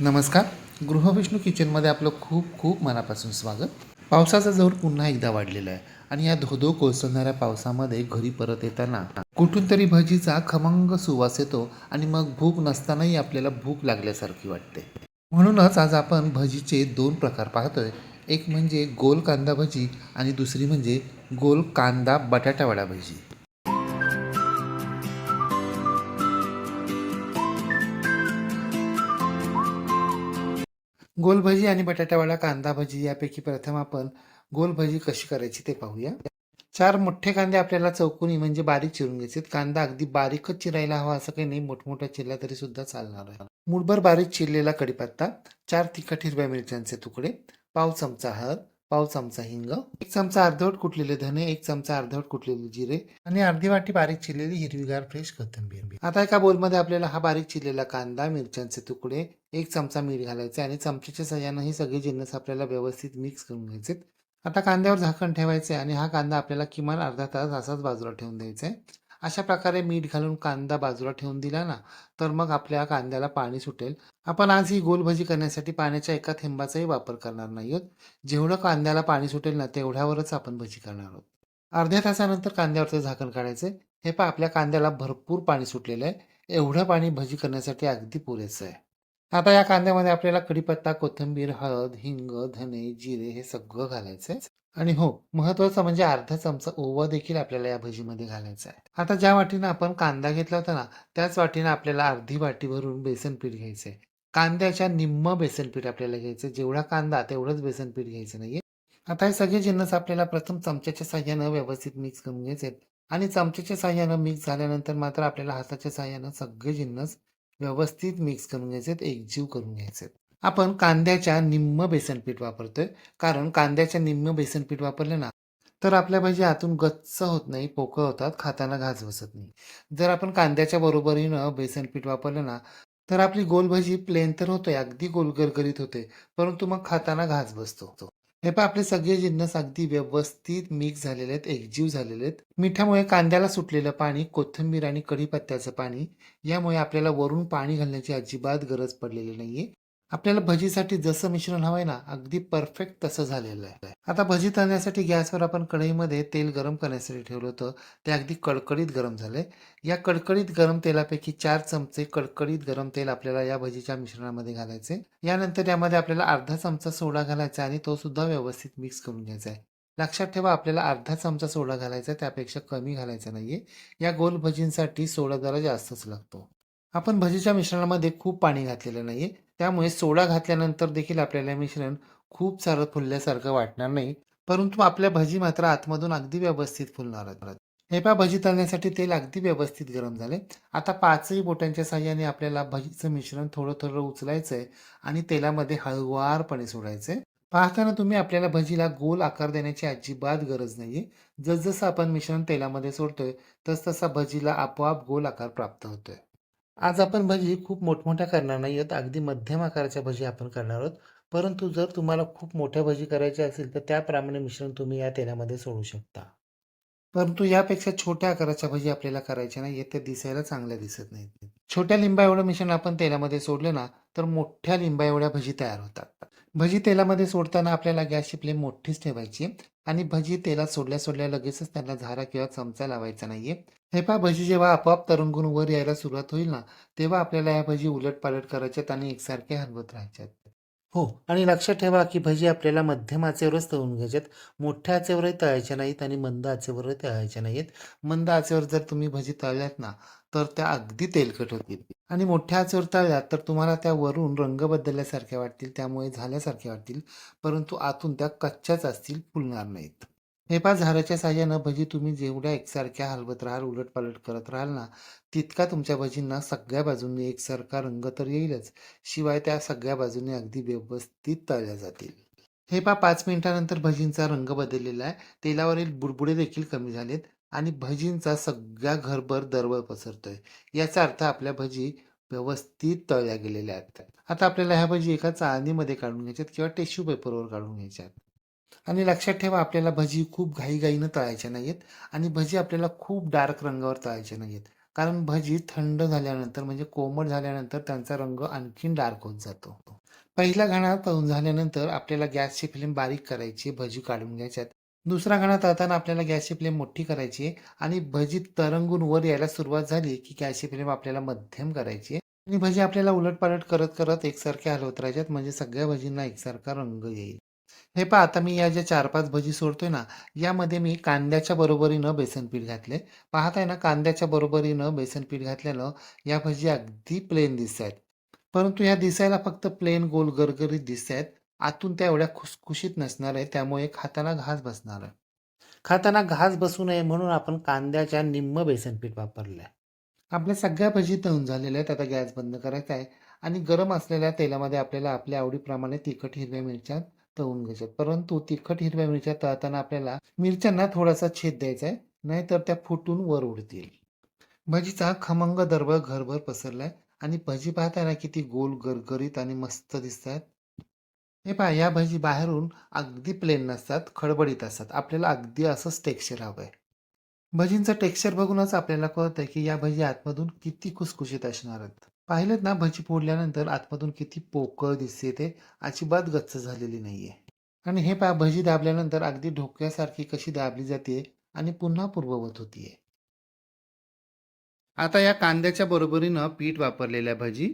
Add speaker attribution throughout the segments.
Speaker 1: नमस्कार. गृहविष्णू किचनमध्ये आपलं खूप खूप मनापासून स्वागत. पावसाचा जोर पुन्हा एकदा वाढलेला आहे आणि या धोधो कोसळणाऱ्या पावसामध्ये घरी परत येताना कुठून तरी भजीचा खमंग सुवास येतो आणि मग भूक नसतानाही आपल्याला भूक लागल्यासारखी वाटते. म्हणूनच आज आपण भजीचे दोन प्रकार पाहतोय. एक म्हणजे गोल कांदा भजी आणि दुसरी म्हणजे गोल कांदा बटाटावडा भजी. गोलभजी आणि बटाटावडा कांदा भजी यापैकी प्रथम आपण गोलभजी कशी करायची ते पाहूया. चार मोठे कांदे आपल्याला चौकोनी म्हणजे बारीक चिरून घ्यायचे कांदा अगदी बारीकच चिरायला हवा असं काही नाही मोठमोठा चिरला तरी सुद्धा चालणार आहे. मुठभर बारीक चिरलेला कढीपत्ता चार तिखट हिरव्या मिरच्यांचे तुकडे पाव चमचा हळद पाव चमचा हिंग एक चमचा अर्धवट कुटलेले धने एक चमचा अर्धवट कुटलेले जिरे आणि अर्धी वाटी बारीक चिरलेली हिरवीगार फ्रेश कोथिंबीर आता एका बोलमध्ये आपल्याला हा बारीक चिरलेला कांदा मिरच्यांचे तुकडे एक चमचा मीठ घालायचे आणि चमच्याच्या सहाय्यानं ही सगळे जिन्नस आपल्याला व्यवस्थित मिक्स करून घ्यायचे. आता कांद्यावर झाकण ठेवायचे आणि हा कांदा आपल्याला किमान अर्धा तास असाच बाजूला ठेवून द्यायचा आहे. अशा प्रकारे मीठ घालून कांदा बाजूला ठेवून दिला ना तर मग आपल्या कांद्याला पाणी सुटेल. आपण आज ही गोल भजी करण्यासाठी पाण्याच्या एका थेंबाचाही वापर करणार नाही आहोत. जेवढं कांद्याला पाणी सुटेल ना तेवढ्यावरच आपण भजी करणार आहोत. अर्ध्या तासानंतर कांद्यावरचं झाकण काढायचं हे पहा आपल्या कांद्याला भरपूर पाणी सुटलेलं आहे. एवढं पाणी भजी करण्यासाठी अगदी पुरेसं आहे. आता या कांद्यामध्ये आपल्याला कढीपत्ता कोथिंबीर हळद हिंग धने जिरे हे सगळं घालायचं आहे आणि हो महत्वाचं म्हणजे अर्धा चमचा ओवा देखील आपल्याला या भजीमध्ये घालायचा आहे आता ज्या वाटीनं आपण कांदा घेतला होता ना त्याच वाटीनं आपल्याला अर्धी वाटी भरून बेसन पीठ घ्यायचंय. कांद्याच्या निम्म बेसन पीठ आपल्याला घ्यायचं जेवढा कांदा तेवढंच बेसन पीठ घ्यायचं नाहीये. आता हे सगळे जिन्नस आपल्याला प्रथम चमच्याच्या साह्यानं व्यवस्थित मिक्स करून घ्यायचे आणि चमच्याच्या साह्यानं मिक्स झाल्यानंतर मात्र आपल्याला हाताच्या साह्यानं सगळे जिन्नस व्यवस्थित मिक्स करून घ्यायचे आहेत एकजीव करून घ्यायचे आहेत आपण कांद्याच्या निम्म बेसन पीठ वापरतोय. कारण कांद्याच्या निम्म बेसन पीठ वापरले ना तर आपल्या भाजी आतून गच्च होत नाही पोकळ होतात खाताना घास बसत नाही. जर आपण कांद्याच्या बरोबरीनं बेसन पीठ वापरलं ना तर आपली गोल भाजी प्लेन तर होते अगदी गोलगरगरीत होते परंतु मग खाताना घास बसतो. हे पण आपले सगळे जिन्नस अगदी व्यवस्थित मिक्स झालेले आहेत एकजीव झालेले आहेत. मिठामुळे कांद्याला सुटलेलं पाणी कोथिंबीर आणि कढीपत्त्याचं पाणी यामुळे आपल्याला वरून पाणी घालण्याची अजिबात गरज पडलेली नाहीये. आपल्याला भजीसाठी जसं मिश्रण हवंय ना अगदी परफेक्ट तसं झालेलं आहे. आता भजी तळण्यासाठी गॅसवर आपण कढईमध्ये तेल गरम करण्यासाठी ठेवलं होतं. ते अगदी कडकडीत गरम झालंय या कडकडीत गरम तेलापैकी चार चमचे कडकडीत गरम तेल आपल्याला या भजीच्या मिश्रणामध्ये घालायचे. यानंतर यामध्ये आपल्याला अर्धा चमचा सोडा घालायचा आणि तो सुद्धा व्यवस्थित मिक्स करून घ्यायचा आहे. लक्षात ठेवा आपल्याला अर्धा चमचा सोडा घालायचा आहे त्यापेक्षा कमी घालायचा नाहीये. या गोल भजींसाठी सोडा जरा जास्तच लागतो. आपण भजीच्या मिश्रणामध्ये खूप पाणी घातलेलं नाहीये. त्यामुळे सोडा घातल्यानंतर देखील आपल्याला मिश्रण खूप सारं फुलल्यासारखं वाटणार नाही. परंतु आपल्या भजी मात्र आतमधून अगदी व्यवस्थित फुलणार आहेत. हे पहा भजी तळण्यासाठी तेल अगदी व्यवस्थित गरम झाले आता पाचही बोटांच्या साह्याने आपल्याला भजीचं मिश्रण थोडं थोडं उचलायचं आहे आणि तेलामध्ये हळुवारपणे सोडायचंय. पाहताना तुम्ही आपल्याला भजीला गोल आकार देण्याची अजिबात गरज नाहीये. जसजसं आपण मिश्रण तेलामध्ये सोडतोय तसतसा भजीला आपोआप गोल आकार प्राप्त होतोय. आज आपण भजी खूप मोठमोठ्या करणार नाही आहोत. अगदी मध्यम आकाराच्या भजी आपण करणार आहोत. परंतु जर तुम्हाला खूप मोठ्या भजी करायच्या असेल तर त्याप्रमाणे मिश्रण तुम्ही या तेलामध्ये सोडू शकता. परंतु यापेक्षा छोट्या आकाराच्या भजी आपल्याला करायच्या नाही ते दिसायला चांगल्या दिसत नाहीत. छोट्या लिंबा एवढं मिश्रण आपण तेलामध्ये सोडलं ना तर मोठ्या लिंबा एवढ्या भजी तयार होतात. भजी तेलामध्ये सोडताना आपल्याला गॅसची फ्लेम मोठीच ठेवायची आणि भजी तेलात सोडल्या सोडल्या लगेचच त्यांना झारा किंवा चमचा लावायचा नाहीये. हे पहा भजी जेव्हा आपोआप तरंगून वर यायला सुरुवात होईल ना तेव्हा आपल्याला या भजी उलट पालट करायच्यात आणि एकसारखे हलवत राहायच्यात. हो आणि लक्षात ठेवा की भजी आपल्याला मध्यम आचेवरच तळून घ्यायच्यात मोठ्या आचेवरही तळायच्या नाहीत आणि मंद आचेवरही तळायच्या नाहीत. मंद आचेवर जर तुम्ही भजी तळल्यात ना तर त्या अगदी तेलकट होतील. आणि मोठ्या आचेवर तळल्यात तर तुम्हाला त्या वरून रंग बदलल्यासारख्या वाटतील त्यामुळे झाल्यासारख्या वाटतील. परंतु आतून त्या कच्च्याच असतील फुलणार नाहीत. हे पा साह्यानं भजी तुम्ही जेवढ्या एकसारख्या हलवत राहाल उलट पालट करत राहाल ना तितका तुमच्या भजींना सगळ्या बाजूंनी एकसारखा रंग तर येईलच. शिवाय त्या सगळ्या बाजूंनी अगदी व्यवस्थित तळल्या जातील. हे पा पाच मिनिटानंतर भजींचा रंग बदललेला आहे. तेलावरील बुडबुडे देखील कमी झालेत आणि भजींचा सगळ्या घरभर दरवळ पसरतोय. याचा अर्थ आपल्या भजी व्यवस्थित तळल्या गेलेल्या आहेत. आता आपल्याला ह्या भजी एका चाळणीमध्ये काढून घ्यायच्यात किंवा टिश्यू पेपरवर काढून घ्यायच्यात. आणि लक्षात ठेवा आपल्याला भजी खूप घाईघाईनं तळायच्या नाहीयेत आणि भजी आपल्याला खूप डार्क रंगावर तळायच्या नाहीयेत. कारण भजी थंड झाल्यानंतर म्हणजे कोमट झाल्यानंतर त्यांचा रंग आणखीन डार्क होत जातो. पहिला घाणा तळून झाल्यानंतर आपल्याला गॅसची फ्लेम बारीक करायची भजी काढून घ्यायच्यात. दुसरा घाणा तळताना आपल्याला गॅसची फ्लेम मोठी करायची आहे आणि भजी तरंगून वर यायला सुरुवात झाली की गॅसची फ्लेम आपल्याला मध्यम करायची आहे आणि भजी आपल्याला उलटपालट करत करत एकसारख्या हलवत राहायच्यात म्हणजे सगळ्या भजींना एकसारखा रंग येईल. हे पहा आता मी या ज्या चार पाच भजी सोडतोय ना यामध्ये मी कांद्याच्या बरोबरीनं बेसन पीठ घातले पाहताय ना कांद्याच्या बरोबरीनं बेसन पीठ घातल्यानं या भजी अगदी प्लेन दिसत आहेत परंतु ह्या दिसायला फक्त प्लेन गोल गरगरीत दिसत आहेत आतून त्या एवढ्या खुसखुशीत नसणार आहे त्यामुळे खाताना घास बसणार आहे. खाताना घास बसू नये म्हणून आपण कांद्याच्या निम्म बेसन पीठ वापरलं आहे आपल्या सगळ्या भजी तळून झालेल्या आहेत आता गॅस बंद करायचा आहे. आणि गरम असलेल्या तेलामध्ये आपल्याला आपल्या आवडीप्रमाणे तिखट हिरव्या मिरच्या तळून घ्यायच्यात परंतु तिखट हिरव्या मिरच्या तळताना आपल्याला मिरच्यांना थोडासा छेद द्यायचा आहे नाहीतर त्या फुटून वर उडतील. भजीचा खमंग दरबळ घरभर पसरलाय आणि भजी पाहताना किती गोल गरगरीत आणि मस्त दिसतात. हे पहा या भजी बाहेरून अगदी प्लेन नसतात खडबडीत असतात. आपल्याला अगदी असंच टेक्स्चर हवं आहे. भजींचं टेक्स्चर बघूनच आपल्याला कळतंय की या भजी आतमधून किती खुसखुशीत असणार आहेत. पाहिलेत ना भजी फोडल्यानंतर आतमधून किती पोकळ दिसते ते. अजिबात गच्च झालेली नाहीये. आणि हे पा भजी दाबल्यानंतर अगदी ढोक्यासारखी कशी दाबली जाते आणि पुन्हा पूर्ववत होतीये. आता या कांद्याच्या बरोबरीनं पीठ वापरलेल्या भजी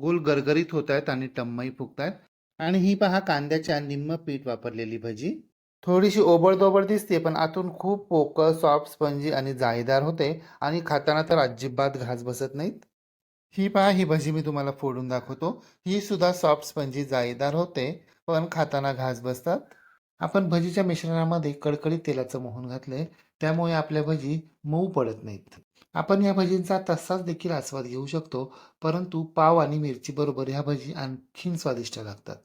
Speaker 1: गोल गरगरीत होत आहेत आणि टम्मई फुगतायत. आणि ही पहा कांद्याच्या निम्म पीठ वापरलेली भजी. थोडीशी ओबडदोबड दिसते पण आतून खूप पोकळ सॉफ्ट स्पंजी आणि जाळीदार होते. आणि खाताना तर अजिबात घास बसत नाहीत. ही पहा ही भजी मी तुम्हाला फोडून दाखवतो. ही सुद्धा सॉफ्ट स्पंजी जाळीदार होते पण खाताना घास बसतात. आपण भजीच्या मिश्रणामध्ये कडकडीत तेलाचं मोहन घातलंय त्यामुळे आपल्या भजी मऊ पडत नाहीत. आपण या भजींचा तसाच देखील आस्वाद घेऊ शकतो परंतु पाव आणि मिरची बरोबर ह्या भजी आणखीन स्वादिष्ट लागतात.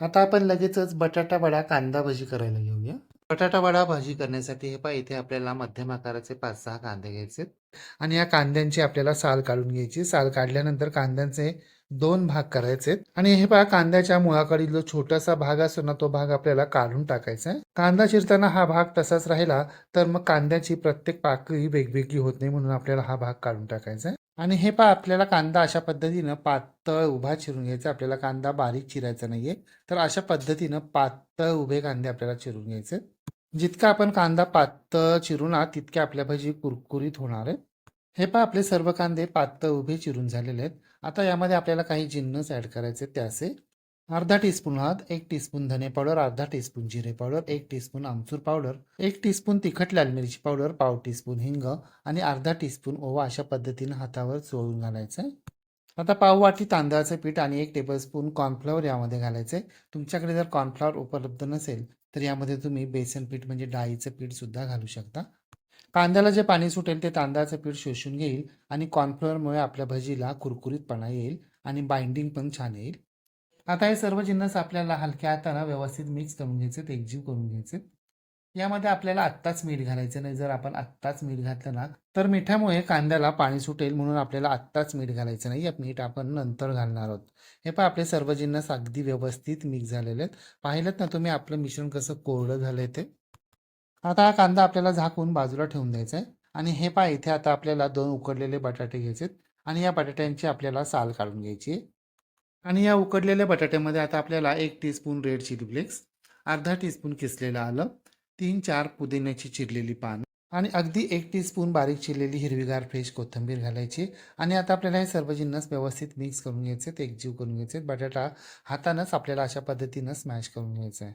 Speaker 1: आता आपण लगेचच बटाटा वडा कांदा भजी करायला घेऊया. बटाटा वडा भाजी करण्यासाठी हे पहा इथे आपल्याला मध्यम आकाराचे पाच सहा कांदे घ्यायचे आणि या कांद्यांची आपल्याला साल काढून घ्यायची. साल काढल्यानंतर कांद्यांचे दोन भाग करायचे आणि हे पहा कांद्याच्या मुळाकडील जो छोटासा भाग असतो ना तो भाग आपल्याला काढून टाकायचा आहे. कांदा चिरताना हा भाग तसाच राहिला तर मग कांद्याची प्रत्येक पाकळी वेगवेगळी होत नाही म्हणून आपल्याला हा भाग काढून टाकायचा आहे. आणि हे पहा आपल्याला कांदा अशा पद्धतीनं पातळ उभा चिरून घ्यायचा आपल्याला कांदा बारीक चिरायचा नाहीये. तर अशा पद्धतीनं पातळ उभे कांदे आपल्याला चिरून घ्यायचे जितका आपण कांदा पातळ चिरून आहात तितके आपल्या भजी कुरकुरीत होणार आहेत. हे पहा आपले सर्व कांदे पातळ उभे चिरून झालेले आहेत. आता यामध्ये आपल्याला काही जिन्नस ॲड करायचे त्याचे. अर्धा टीस्पून हळद एक टीस्पून धने पावडर अर्धा टीस्पून जिरे पावडर एक टीस्पून आमचूर पावडर एक टीस्पून तिखट लाल मिरची पावडर पाव टीस्पून हिंग आणि अर्धा टीस्पून ओवा अशा पद्धतीनं हातावर चोळून घालायचं आता पाव वाटी तांदळाचं पीठ आणि एक टेबलस्पून कॉर्नफ्लॉवर यामध्ये घालायचे तुमच्याकडे जर कॉर्नफ्लॉवर उपलब्ध नसेल तर यामध्ये तुम्ही बेसन पीठ म्हणजे डाळीचं पीठ सुद्धा घालू शकता. कांद्याला जे पाणी सुटेल ते तांदळाचं पीठ शोषून घेईल आणि कॉर्नफ्लोअरमुळे आपल्या भजीला कुरकुरीतपणा येईल आणि बाइंडिंग पण छान येईल. आता हे सर्व जिन्नस आपल्याला हलक्या हाताने व्यवस्थित मिक्स करून घ्यायचे एकजीव करून घ्यायचे. यामध्ये आपल्याला आत्ताच मीठ घालायचं नाही. जर आपण आत्ताच मीठ घातलं ना तर मिठामुळे कांद्याला पाणी सुटेल म्हणून आपल्याला आत्ताच मीठ घालायचं नाही. या मीठ आपण नंतर घालणार आहोत. हे पण आपले सर्व जिन्नस अगदी व्यवस्थित मिक्स झालेले आहेत. पाहिलं ना तुम्ही आपलं मिश्रण कसं कोरडं झालंय ते? आता हा कांदा आपल्याला झाकून बाजूला ठेवून द्यायचा आहे. आणि हे पहा इथे आता आपल्याला दोन उकडलेले बटाटे घ्यायचे आणि या बटाट्यांची आपल्याला साल काढून घ्यायची आहे. आणि या उकडलेल्या बटाट्यामध्ये आता आपल्याला एक टीस्पून रेड चिली फ्लेक्स अर्धा टीस्पून किसलेलं आलं. तीन चार पुदिन्याची चिरलेली पानं आणि अगदी एक टीस्पून बारीक चिरलेली हिरवीगार फ्रेश कोथिंबीर घालायची. आणि आता आपल्याला हे सर्व जिन्नस व्यवस्थित मिक्स करून घ्यायचे आहेत एकजीव करून घ्यायचे आहेत बटाटा हातानंच आपल्याला अशा पद्धतीनं स्मॅश करून घ्यायचं आहे.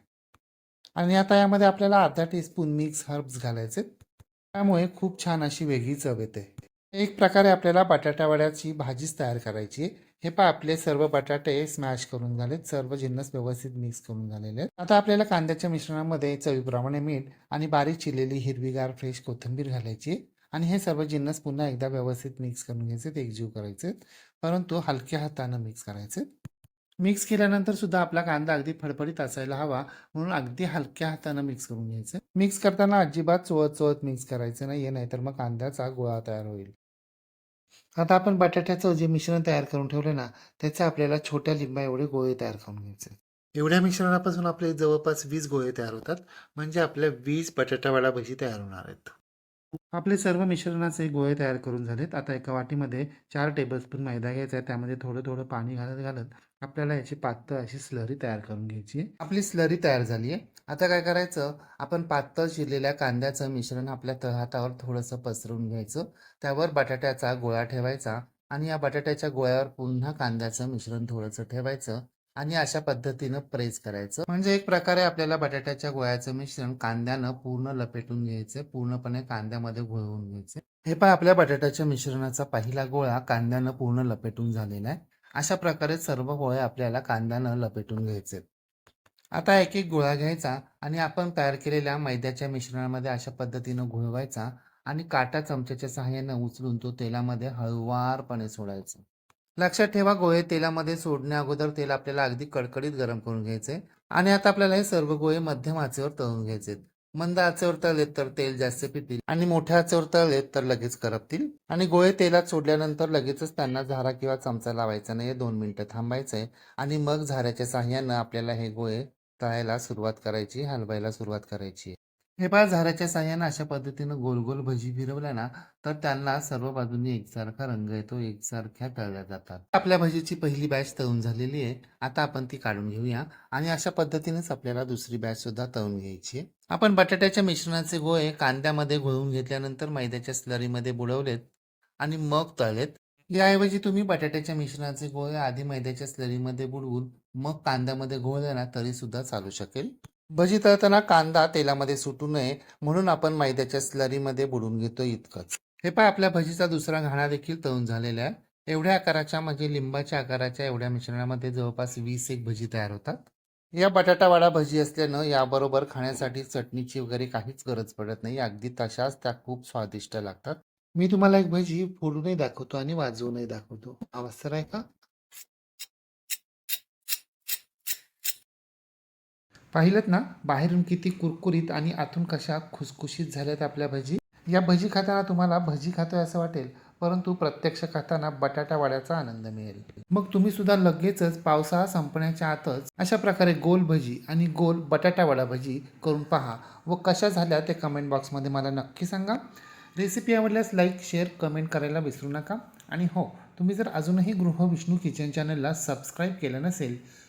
Speaker 1: आणि आता यामध्ये आपल्याला अर्धा टीस्पून मिक्स हर्ब्स घालायचे त्यामुळे खूप छान अशी वेगळी चव येते. एक प्रकारे आपल्याला बटाटावड्याची भाजीच तयार करायची आहे. हे पहा आपले सर्व बटाटे स्मॅश करून झालेत. सर्व जिन्नस व्यवस्थित मिक्स करून झालेले आहेत. आता आपल्याला कांद्याच्या मिश्रणामध्ये चवीप्रमाणे मीठ आणि बारीक चिरलेली हिरवीगार फ्रेश कोथिंबीर घालायची आणि हे सर्व जिन्नस पुन्हा एकदा व्यवस्थित मिक्स करून घ्यायचे एकजीव करायचे परंतु हलक्या हातानं मिक्स करायचे मिक्स केल्यानंतर सुद्धा आपला कांदा अगदी फडफडीत असायला हवा म्हणून अगदी हलक्या हातानं मिक्स करून घ्यायचं मिक्स करताना अजिबात चोळत चोळत मिक्स करायचं नाही नाहीतर मग कांद्याचा गोळा तयार होईल. आता आपण बटाट्याचं जे मिश्रण तयार करून ठेवलं ना त्याचे आपल्याला छोट्या लिंबा एवढे गोळे तयार करून घ्यायचे. एवढ्या मिश्रणापासून आपले जवळपास वीस गोळे तयार होतात. म्हणजे आपल्या वीस बटाटावाडा भजी तयार होणार आहेत. आपले सर्व मिश्रणाचे गोळे तयार करून झालेत. आता एका वाटीमध्ये चार टेबलस्पून मैदा घ्यायचा आहे. त्यामध्ये थोडं थोडं पाणी घालत घालत आपल्याला याची पातळ अशी स्लरी तयार करून घ्यायची आहे. आपली स्लरी तयार झाली आहे. आता काय करायचं? आपण पातळ चिरलेल्या कांद्याचं मिश्रण आपल्या तळहातावर थोडंसं पसरवून घ्यायचं. त्यावर बटाट्याचा गोळा ठेवायचा आणि या बटाट्याच्या गोळ्यावर पुन्हा कांद्याचं मिश्रण थोडंसं ठेवायचं. आणि अशा पद्धतीनं प्रेस करायचं. म्हणजे एक प्रकारे आपल्याला बटाट्याच्या गोळ्याचं मिश्रण कांद्यानं पूर्ण लपेटून घ्यायचं पूर्णपणे कांद्यामध्ये घोळवून घ्यायचे. हे पण आपल्या बटाट्याच्या मिश्रणाचा पहिला गोळा कांद्यानं पूर्ण लपेटून झालेला आहे. अशा प्रकारे सर्व गोळे आपल्याला कांद्यानं लपेटून घ्यायचे. आता एक एक गोळा घ्यायचा आणि आपण तयार केलेल्या मैद्याच्या मिश्रणामध्ये अशा पद्धतीनं घोळवायचा आणि काटा चमच्याच्या सहाय्यानं उचलून तो तेलामध्ये हळुवारपणे सोडायचा. लक्षात ठेवा गोळे तेलामध्ये सोडण्या अगोदर तेल आपल्याला अगदी कडकडीत गरम करून घ्यायचे आणि आता आपल्याला हे सर्व गोळे मध्यम आचेवर तळून घ्यायचे मंद आचेवर तळलेत तर तेल जास्त पितील आणि मोठ्या आचेवर तळलेत तर लगेच करपतील. आणि गोळे तेलात सोडल्यानंतर लगेचच त्यांना झारा किंवा चमचा लावायचा नाही दोन मिनिटं थांबायचंय. आणि मग झाऱ्याच्या साह्यानं आपल्याला हे गोळे तळायला सुरुवात करायची हलवायला सुरुवात करायची. हे पहा झाऱ्याच्या साह्यानं अशा पद्धतीनं गोल गोल भजी फिरवल्या ना तर त्यांना सर्व बाजूनी एकसारखा रंग येतो एकसारख्या तळल्या जातात. आपल्या भजीची पहिली बॅच तळून झालेली आहे. आता आपण ती काढून घेऊया आणि अशा पद्धतीनेच आपल्याला दुसरी बॅच सुद्धा तळून घ्यायची आहे. आपण बटाट्याच्या मिश्रणाचे गोळे कांद्यामध्ये घोळून घेतल्यानंतर मैद्याच्या स्लरीमध्ये बुडवलेत आणि मग तळलेत. याऐवजी तुम्ही बटाट्याच्या मिश्रणाचे गोळे आधी मैद्याच्या स्लरीमध्ये बुडवून मग कांद्यामध्ये घोळले ना तरी सुद्धा चालू शकेल. भजी तळताना कांदा तेलामध्ये सुटू नये म्हणून आपण मैद्याच्या स्लरीमध्ये बुडून घेतो इतकंच. हे पाय आपल्या भजीचा दुसरा घाणा देखील तळून झालेला आहे. एवढ्या आकाराच्या म्हणजे लिंबाच्या आकाराच्या एवढ्या मिश्रणामध्ये जवळपास वीस एक भजी तयार होतात. या बटाटावाडा भजी असल्यानं याबरोबर खाण्यासाठी चटणीची वगैरे काहीच गरज पडत नाही. अगदी तशाच त्या खूप स्वादिष्ट लागतात. मी तुम्हाला एक भजी फोडूनही दाखवतो आणि वाजवूनही दाखवतो. आवाज तर आहे का? पाहिलं ना बाहेरून किती कुरकुरीत आणि आतून कशा खुसखुशीत झाल्यात आपल्या भजी? या भजी खाताना तुम्हाला भजी खातोय असं वाटेल परंतु प्रत्यक्ष खाताना बटाटा वाड्याचा आनंद मिळेल. मग तुम्ही सुद्धा लगेचच पावसाळा संपण्याच्या आतच अशा प्रकारे गोल भजी आणि गोल बटाटा वडा भजी करून पहा व कशा झाल्या ते कमेंट बॉक्समध्ये मला नक्की सांगा. रेसिपी आवडल्यास लाईक शेअर कमेंट करायला विसरू नका. आणि हो तुम्ही जर अजूनही गृह विष्णू किचन चॅनलला सबस्क्राईब केलं नसेल